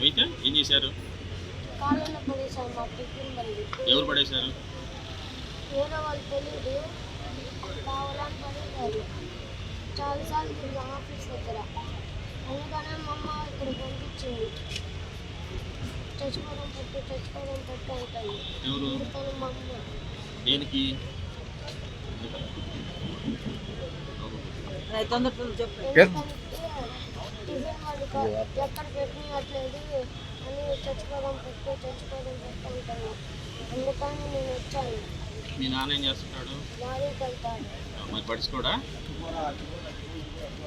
అయితే ఏం చేశారు? పడేసారు ఎవరు పడేశారు? పడేశారు చాలాసార్లు తిరిగాం ఆఫీస్ దగ్గర. అందుకనే మా అమ్మ ఇక్కడ పంపించింది. చచ్చిపోవడం పట్టు చచ్చిపోవడం పట్టు అంటాను ఎవరు? అందుకని మా అమ్మ. దేనికి? ఎందుకంటే టిఫిన్ వాళ్ళు కా- ఎక్కడ పెట్టినట్లేదు అని చచ్చిపోవడం పెట్టు చచ్చిపోవడం పెట్టు అంటాను అందుకని నేను వచ్చాను. మీ నాన్న ఏం చేస్తున్నాడు? మరి పడుచుకోడా?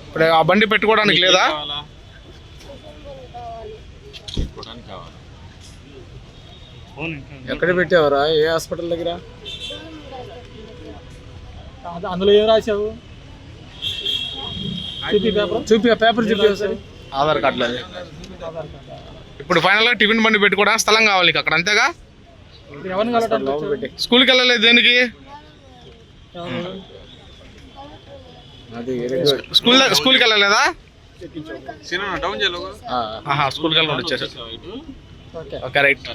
ఇప్పుడు ఆ బండి పెట్టుకోవడానికి లేదా? కావాలా? పెట్టుకోవడానికి కావాలి? ఎక్కడ పెట్టావరా? ఏ హాస్పిటల్ దగ్గర? అందులో ఏం రాశావు? చూపి పేపర్. చూపి పేపర్ చూపి ఆధార్ కార్డులో అది. ఇప్పుడు ఫైనల్గా టిఫిన్ బండి పెట్టుకోవడానికి స్థలం కావాలి అక్కడ అంతేగా? స్కూల్కి వెళ్ళలేదు దేనికి? ఎవరు? అది వెరీ గుడ్ స్కూల్ స్కూల్కి వెళ్ళలేదా స్కూల్కి వెళ్ళకుండా వచ్చేసారు ఓకే. రైట్.